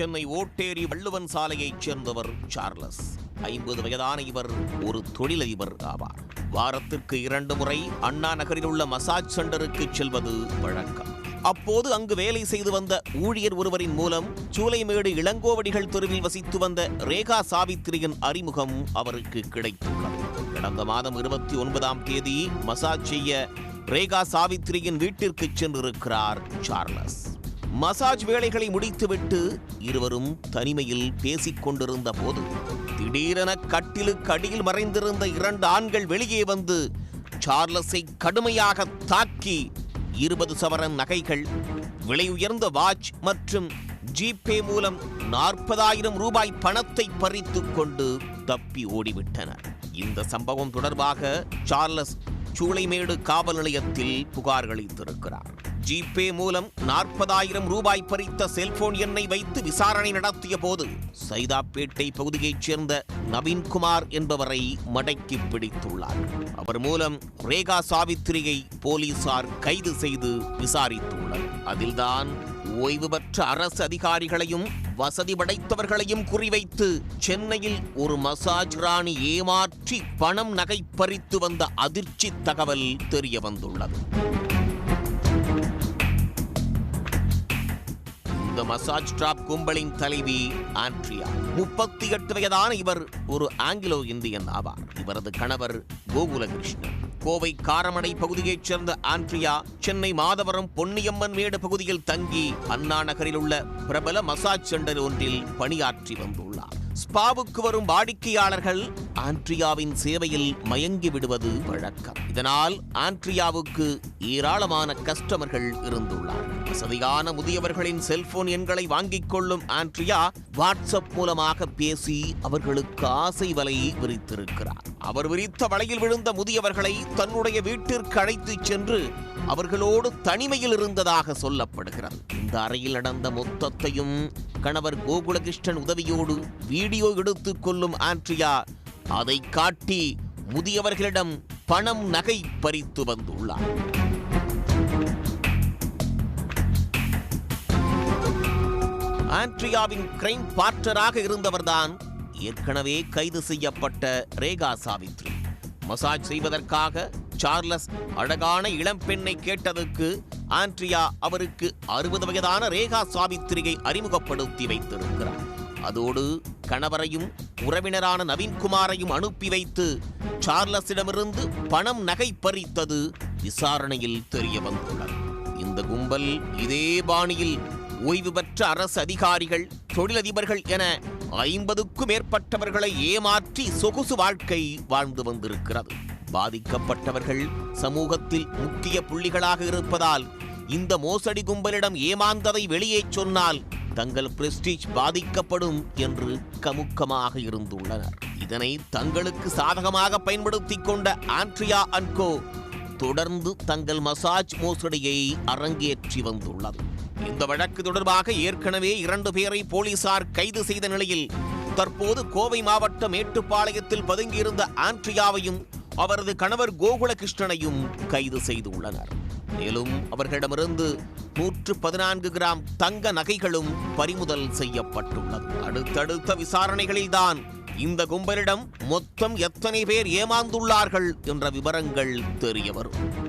சென்னை ஓட்டேரி வள்ளுவன் சாலையைச் சேர்ந்தவர் சார்லஸ். ஐம்பது வயதான இவர் ஒரு தொழிலதிபர் ஆவார். வாரத்திற்கு இரண்டு முறை அண்ணா நகரில் உள்ள மசாஜ் சென்டருக்கு செல்வது வழக்கம். அப்போது அங்கு வேலை செய்து வந்த ஊழியர் ஒருவரின் மூலம் சூளைமேடு இளங்கோவடிகள் தெருவில் வசித்து வந்த ரேகா சாவித்திரியின் அறிமுகம் அவருக்கு கிடைத்துள்ளது கடந்த மாதம் இருபத்தி ஒன்பதாம் தேதி மசாஜ் செய்ய ரேகா சாவித்திரியின் வீட்டிற்கு சென்றிருக்கிறார் சார்லஸ். மசாஜ் வேலைகளை முடித்துவிட்டு இருவரும் தனிமையில் பேசிக் கொண்டிருந்த போது திடீரென கட்டிலுக்கு அடியில் மறைந்திருந்த இரண்டு ஆண்கள் வெளியே வந்து சார்லஸை கடுமையாக தாக்கி இருபது சவரன் நகைகள் விலை உயர்ந்த வாட்ச் மற்றும் ஜிபே மூலம் நாற்பதாயிரம் ரூபாய் பணத்தை பறித்து கொண்டு தப்பி ஓடிவிட்டனர். இந்த சம்பவம் தொடர்பாக சார்லஸ் சூளைமேடு காவல் நிலையத்தில் புகார் அளித்திருக்கிறார். ஜிபே மூலம் நாற்பதாயிரம் ரூபாய் பறித்த செல்போன் எண்ணை வைத்து விசாரணை நடத்திய போது சைதாப்பேட்டை பகுதியைச் சேர்ந்த நவீன்குமார் என்பவரை மடக்கி பிடித்துள்ளார். அவர் மூலம் ரேகா சாவித்திரியை போலீசார் கைது செய்து விசாரித்துள்ளனர். அதில்தான் ஓய்வு பெற்ற அரசு அதிகாரிகளையும் வசதி படைத்தவர்களையும் குறிவைத்து சென்னையில் ஒரு மசாஜ் ராணி ஏமாற்றி பணம் நகை பறித்து வந்த அதிர்ச்சி தகவல் தெரிய வந்துள்ளது இந்த மசாஜ் டிராப் கும்பலின் தலைவி ஆண்ட்ரியா. முப்பத்தி எட்டு வயதான இவர் ஒரு ஆங்கிலோ இந்தியன் ஆவார். இவரது கணவர் கோகுலகிருஷ்ணன். கோவை காரமடை பகுதியைச் சேர்ந்த ஆண்ட்ரியா சென்னை மாதவரம் பொன்னியம்மன் மேடு பகுதியில் தங்கி அண்ணா நகரில் உள்ள பிரபல மசாஜ் சென்டர் ஒன்றில் பணியாற்றி வந்துள்ளார். ஸ்பாவுக்கு வரும் வாடிக்கையாளர்கள் ஆண்ட்ரியாவின் சேவையில் மயங்கி விடுவது வழக்கம். இதனால் ஆண்ட்ரியாவுக்கு ஏராளமான கஸ்டமர்கள் இருந்துள்ளார் வசதியான முதியவர்களின் செல்போன் எண்களை வாங்கிக் கொள்ளும் ஆண்ட்ரியா வாட்ஸ்அப் மூலமாக பேசி அவர்களுக்கு ஆசை வலையை விரித்திருக்கிறார். அவர் விரித்த வலையில் விழுந்த முதியவர்களை தன்னுடைய வீட்டிற்கு அழைத்துச் சென்று அவர்களோடு தனிமையில் இருந்ததாக சொல்லப்படுகிறது. இந்த அறையில் நடந்த மொத்தத்தையும் கணவர் கோகுலகிருஷ்ணன் உதவியோடு வீடியோ எடுத்துக் கொள்ளும் ஆண்ட்ரியா அதை காட்டி முதியவர்களிடம் பணம் நகை பறித்து வந்துள்ளார். ஆண்ட்ரியாவின் கிரைம் பார்ட்டராக இருந்தவர்தான் ஏற்கனவே கைது செய்யப்பட்ட ரேகா சாவித்ரி. மசாஜ் செய்வதற்காக சார்லஸ் அழகான இளம் பெண்ணை கேட்டதற்கு ஆண்ட்ரியா அவருக்கு அறுபது வயதான ரேகா சாவித்திரியை அறிமுகப்படுத்தி வைத்திருக்கிறார். அதோடு கணவரையும் உறவினரான நவீன்குமாரையும் அனுப்பி வைத்து சார்லஸிடமிருந்து பணம் நகை பறித்தது விசாரணையில் தெரிய வந்துள்ளது இந்த கும்பல் இதே பாணியில் ஓய்வு பெற்ற அரசு அதிகாரிகள் தொழிலதிபர்கள் என ஐம்பதுக்கும் மேற்பட்டவர்களை ஏமாற்றி சொகுசு வாழ்க்கை வாழ்ந்து வந்திருக்கிறது. பாதிக்கப்பட்டவர்கள் சமூகத்தில் முக்கிய புள்ளிகளாக இருப்பதால் இந்த மோசடி கும்பலிடம் ஏமாந்ததை வெளியே சொன்னால் தங்கள் பிரஸ்டீஜ் பாதிக்கப்படும் என்று கமுக்கமாக இருந்துள்ளனர். இதனை தங்களுக்கு சாதகமாக பயன்படுத்திக் கொண்ட ஆண்ட்ரியா அன்கோ தொடர்ந்து தங்கள் மசாஜ் மோசடியை அரங்கேற்றி வந்துள்ளது. இந்த வழக்கு தொடர்பாக ஏற்கனவே இரண்டு பேரை போலீசார் கைது செய்த நிலையில் தற்போது கோவை மாவட்டம் மேட்டுப்பாளையத்தில் பதுங்கியிருந்த ஆண்ட்ரியாவையும் அவரது கணவர் கோகுலகிருஷ்ணனையும் கைது செய்துள்ளனர். மேலும் அவர்களிடமிருந்து நூற்று பதினான்கு கிராம் தங்க நகைகளும் பறிமுதல் செய்யப்பட்டுள்ளது. அடுத்தடுத்த விசாரணைகளில்தான் இந்த கும்பலிடம் மொத்தம் எத்தனை பேர் ஏமாந்துள்ளார்கள் என்ற விவரங்கள் தெரிய வரும்.